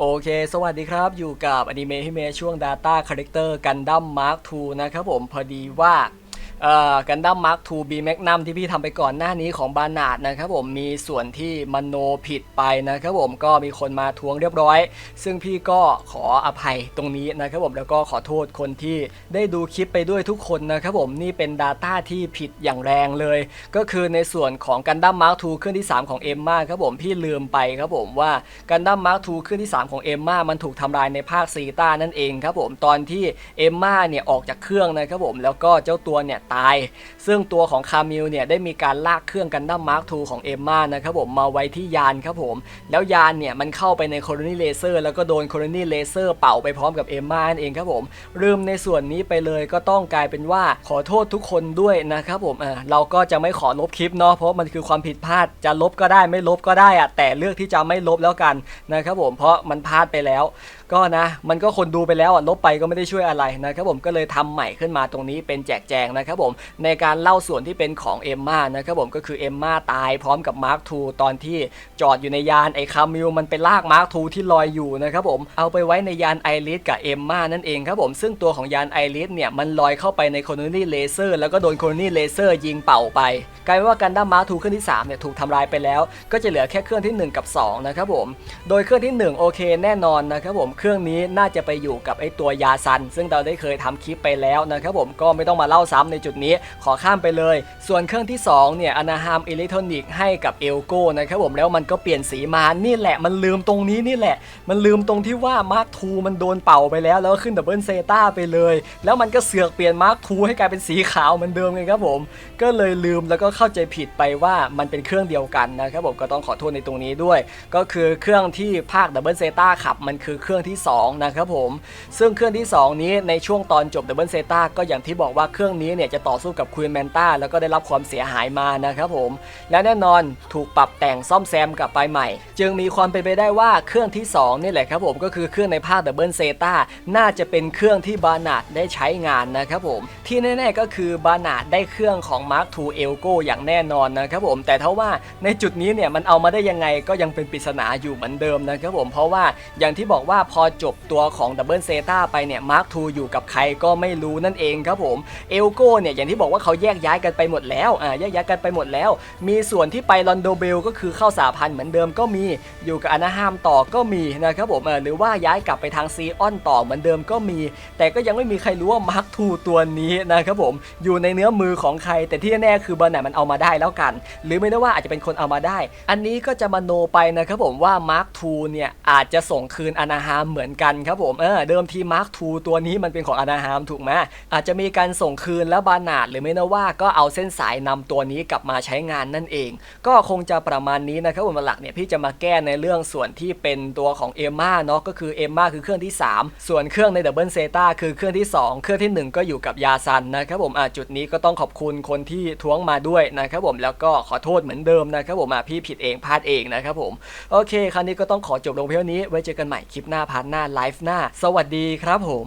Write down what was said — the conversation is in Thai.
โอเค สวัสดีครับ อยู่กับอนิเมะฮิเมะช่วง Data Character Gundam Mark II นะครับผม พอดีว่า กันดั้มมาร์ค2 B Magnum ที่พี่ทำไปก่อนหน้านี้ของบานาดนะครับผมมีส่วนที่มโนผิดไปนะครับผมก็มีคนมาทวงเรียบร้อย ซึ่งพี่ก็ขออภัยตรงนี้นะครับผมแล้วก็ขอโทษคนที่ได้ดูคลิปไปด้วยทุกคนนะครับผมนี่เป็น Data ที่ผิดอย่างแรงเลย ก็คือในส่วนของกันดั้มมาร์ค2เครื่องที่ 3 ของเอ็มมาครับผมพี่ลืมไปครับผมว่ากันดั้มมาร์ค2เครื่องที่ 3 ของเอ็มมามันถูกทำลายในภาคซีต้านั่นเองครับผมตอนที่เอ็มมาเนี่ยออกจากเครื่องนะครับผมแล้วก็เจ้าตัวเนี่ยตาย ซึ่งตัวของคามิลเนี่ยได้มีการลากเครื่องกันดั้มมาร์ค2ของเอมมานะครับผมมาไว้ที่ยานครับผม แล้วยานเนี่ยมันเข้าไปในโคโรนีเลเซอร์แล้วก็โดนโคโรนีเลเซอร์เป่าไปพร้อมกับเอมมานเองครับผมลืมในส่วนนี้ไปเลยก็ต้องกลายเป็นว่าขอโทษทุกคนด้วยนะครับผมเออเราก็จะไม่ขอลบคลิปเนาะเพราะมันคือความผิดพลาดจะลบก็ได้ไม่ลบก็ได้อะแต่เลือกที่จะไม่ลบแล้วกันนะครับผมเพราะมันพลาดไปแล้ว ก็นะมันก็คนดูไปแล้วอะลบไปก็ไม่ได้ช่วยอะไรนะครับผมก็เลยทำใหม่ขึ้นมาตรงนี้เป็นแจกแจงนะครับผมในการเล่าส่วนที่เป็นของเอมมานะครับผมก็คือเอมมาตายพร้อมกับมาร์คทูตอนที่จอดอยู่ในยานไอคามิลมันไปลากมาร์คทูที่ลอยอยู่นะครับผมเอาไปไว้ในยานไอริสกับเอมมานั่นเองครับผมซึ่งตัวของยานไอริสเนี่ยมันลอยเข้าไปในโคโนนี่เลเซอร์แล้วก็โดนโคโนนี่เลเซอร์ยิงเป่าไปกลายเป็นว่ากันดั้มมาร์คทูเครื่องที่3เนี่ยถูกทำลายไปแล้ว ก็จะเหลือแค่เครื่องที่ 1 กับ 2 นะครับผม โดยเครื่องที่ 1 โอเคแน่นอนนะครับผมเครื่องนี้น่าจะไปอยู่กับไอตัวยาซัน ซึ่งเราได้เคยทำคลิปไปแล้วนะครับผมก็ไม่ต้องมาเล่าซ้ำในจุดนี้ขอข้ามไปเลย ส่วนเครื่องที่2เนี่ยอนาฮามอิเล็กทรอนิกให้กับเอลโก้นะครับผมแล้วมันก็เปลี่ยนสีมานี่แหละมันลืมตรงนี้นี่แหละ มันลืมตรงที่ว่ามาร์คทูมันโดนเป่าไปแล้ว แล้วขึ้นดับเบิลเซต้าไปเลย แล้วมันก็เสือกเปลี่ยนมาร์คทูให้กลายเป็นสีขาวเหมือนเดิมไงครับผม ก็เลยลืมแล้วก็เข้าใจผิดไปว่ามันเป็นเครื่องเดียวกันนะครับผมก็ต้องขอโทษในตรงนี้ด้วย ก็คือเครื่องที่ภาคดับเบิลเซต้าขับมันคือเครื่องที่ 2 นะครับผม ซึ่งเครื่องที่ 2 นี้ในช่วงตอนจบดับเบิลเซต้าก็อย่างที่บอกว่าเครื่องนี้เนี่ยจะต่อสู้กับควีนแมนต้าแล้วก็ได้รับความเสียหายมานะครับผม และแน่นอนถูกปรับแต่งซ่อมแซมกลับไปใหม่ จึงมีความเป็นไปได้ว่าเครื่องที่ 2 นี่แหละครับผมก็คือเครื่องในภาคดับเบิลเซตาน่าจะเป็นเครื่องที่บานาดได้ใช้งานนะครับผม ที่แน่ๆก็คือบานาดได้เครื่องของ Mark II e l g o อย่างแน่นอนนะครับผมแต่ถ้าว่าในจุดนี้เนี่ยมันเอามาได้ยังไงก็ยังเป็นปริศนาอยู่เหมือนเดิมนะครับผมเพราะว่าอย่างที่บอกว่าพอจบตัวของดับเบิลเซตาไปเนี่ย Mark II อยู่กับใครก็ไม่รู้นั่นเองครับผมเอลโกเนี่ยอย่างที่บอกว่าเขาแยกย้ายกันไปหมดแล้วอ่าแยกย้ายกันไปหมดแล้ว มีส่วนที่ไปลอนโดเบลก็คือเข้าสาพันธ์เหมือนเดิมก็มีอยู่กับอนาฮามต่อก็มีนะครับผมหรือว่าย้ายกลับไปทางซีออนต่อเหมือนเดิมก็มี แต่ก็ยังไม่มีใครรู้ว่ามาร์คทูตัวนี้นะครับผมอยู่ในเนื้อมือของใคร แต่ที่แน่คือบอลไหนมันเอามาได้แล้วกัน หรือไม่ได้ว่าอาจจะเป็นคนเอามาได้ อันนี้ก็จะมโนไปนะครับผมว่ามาร์คทูเนี่ยอาจจะส่งคืนอนาฮามเหมือนกันครับผมเออเดิมทีมาร์คทูตัวนี้มันเป็นของอนาฮามถูกไหมอาจจะมีการส่งคืนแล้วบาว่นาดหรือไม่นะว่าก็เอาเส้นสายนำตัวนี้กลับมาใช้งานนั่นเอง ก็คงจะประมาณนี้นะครับผมหลักเนี่ยพี่จะมาแก้ในเรื่องส่วนที่เป็นตัวของเอม่าเนาะก็คือเอม่าคือเครื่องที่ 3 ส่วนเครื่องในดับเบิลเซตาคือเครื่องที่ 2 เครื่องที่ 1 ก็อยู่กับยาซันนะครับผมจุดนี้ก็ต้องขอบคุณคนที่ท้วงมาด้วยนะครับผมแล้วก็ขอโทษเหมือนเดิมนะครับผมพี่ผิดเองพลาดเองนะครับผมโอเค ครั้นี้ก็ต้องขอจบลงเพียงนี้ไว้เจอกันใหม่คลิปหน้าพาร์ทหน้าไลฟ์หน้า สวัสดีครับผม